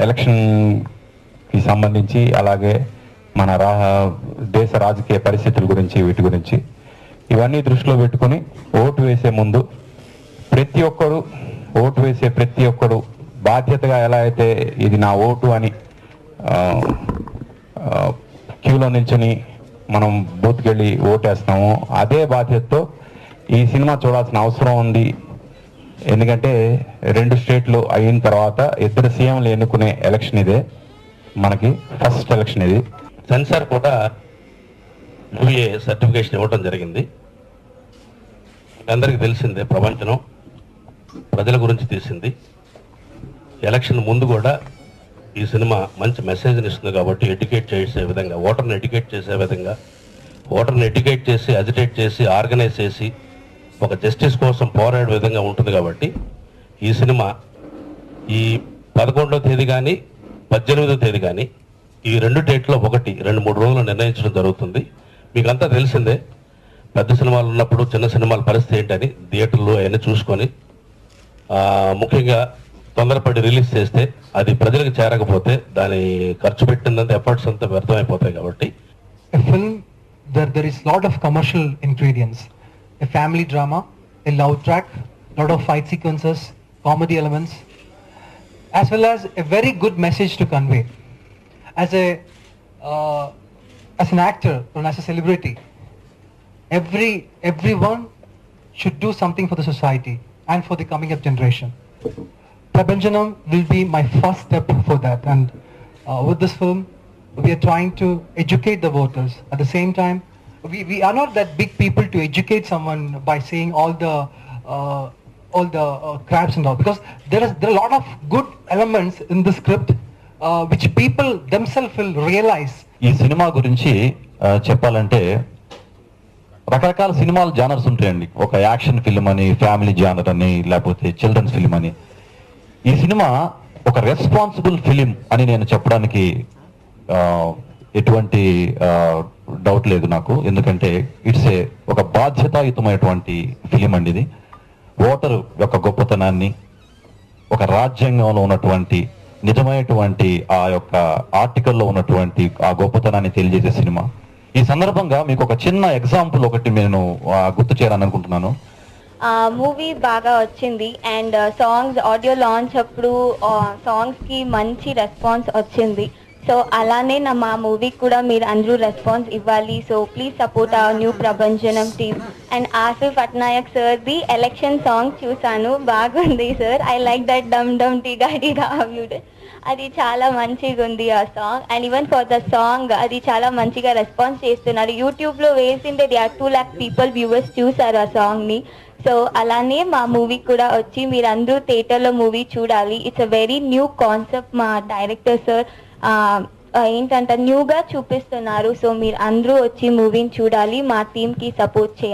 ఎలక్షన్కి సంబంధించి అలాగే మన రా దేశ రాజకీయ పరిస్థితుల గురించి వీటి గురించి ఇవన్నీ దృష్టిలో పెట్టుకుని ఓటు వేసే ముందు ప్రతి ఒక్కరు ఓటు వేసే ప్రతి ఒక్కరు బాధ్యతగా ఎలా అయితే ఇది నా ఓటు అని క్యూలో నిల్చొని మనం బూత్కెళ్ళి ఓటేస్తాము అదే బాధ్యతతో ఈ సినిమా చూడాల్సిన అవసరం ఉంది ఎందుకంటే రెండు స్టేట్లు అయిన తర్వాత ఇద్దరు సీఎంలు ఎన్నుకునే ఎలక్షన్ ఇదే. మనకి ఫస్ట్ ఎలక్షన్ ఇది. సెన్సార్ కూడా యూఏ సర్టిఫికేషన్ ఇవ్వడం జరిగింది. అందరికీ తెలిసిందే ప్రపంచం ప్రజల గురించి తీసింది. ఎలక్షన్ ముందు కూడా ఈ సినిమా మంచి మెసేజ్ని ఇస్తుంది కాబట్టి ఎడ్యుకేట్ చేసే విధంగా ఓటర్ని ఎడ్యుకేట్ చేసే విధంగా ఓటర్ని ఎడ్యుకేట్ చేసి అజిటేట్ చేసి ఆర్గనైజ్ చేసి ఒక జస్టిస్ కోసం పోరాడే విధంగా ఉంటుంది కాబట్టి ఈ సినిమా ఈ పదకొండవ తేదీ కానీ పద్దెనిమిదవ తేదీ కానీ ఈ రెండు డేట్లో ఒకటి రెండు మూడు రోజులు నిర్ణయించడం జరుగుతుంది. మీకంతా తెలిసిందే పెద్ద సినిమాలు ఉన్నప్పుడు చిన్న సినిమాల పరిస్థితి ఏంటని థియేటర్లు అవన్నీ చూసుకొని ముఖ్యంగా తొందరపడి రిలీజ్ చేస్తే అది ప్రజలకు చేరకపోతే దాని ఖర్చు పెట్టినంత ఎఫర్ట్స్ అంతా వ్యర్థమైపోతాయి కాబట్టి. Film there there is lot of commercial ingredients a family drama, a love track, lot of fight sequences, comedy elements, as well as a very good message to convey. As a uh, as an actor or as a celebrity, every everyone should do something for the society and for the coming up generation. Prabhanjanam will be my first step for that. And uh, with this film, we are trying to educate the voters. At the same time, we, we are not that big people to educate someone by saying all the uh, all the uh, crabs and all because there is there are a lot of good elements in the script uh, which people themselves will realize ఈ సినిమా గురించి చెప్పాలంటే రకరకాల సినిమాలు genres ఉంటాయండి ఒక action film అని family genre అని లేకపోతే చిల్డ్రన్స్ ఫిల్మ్ అని ఈ సినిమా ఒక రెస్పాన్సిబుల్ ఫిలిం అని నేను చెప్పడానికి ఎటువంటి డౌట్ లేదు నాకు. ఎందుకంటే ఇట్స్ ఏ ఒక బాధ్యతాయుతమైనటువంటి ఫిలిం అండి ఇది. ఓటరు యొక్క గొప్పతనాన్ని ఒక రాజ్యాంగంలో ఉన్నటువంటి నిజమైనటువంటి ఆ యొక్క ఆర్టికల్లో ఉన్నటువంటి ఆ గొప్పతనాన్ని తెలియజేసే సినిమా. ఈ సందర్భంగా మీకు ఒక చిన్న ఎగ్జాంపుల్ ఒకటి నేను ఆ, గుర్తు చేయాలని అనుకుంటున్నాను మూవీ బాగా వచ్చింది. అండ్ సాంగ్స్ ఆడియో లాంచ్ అప్పుడు సాంగ్స్కి మంచి రెస్పాన్స్ వచ్చింది. సో అలానే నా మా మూవీకి కూడా మీరు అందరూ రెస్పాన్స్ ఇవ్వాలి. So please support our new Prabhanjanam team and Asif Patnaik sir the election song చూసాను. బాగుంది సార్ ఐ లైక్ దట్ డమ్ డమ్ టీ గాడి అది చాలా మంచిగా ఉంది ఆ song and even for the song అది చాలా మంచిగా రెస్పాన్స్ చేస్తున్నారు. యూట్యూబ్లో వేసిందే the are two lakh people viewers చూసారు ఆ సాంగ్ని. సో అలానే మా మూవీ కూడా వచ్చి మీరందరూ థియేటర్లో మూవీ చూడాలి. It's a very new concept మా డైరెక్టర్ సార్ ఏంటంటే న్యూగా చూపిస్తున్నారు. సో మీరు అందరూ వచ్చి మూవీని చూడాలి మా టీమ్కి సపోర్ట్ చేయాలి.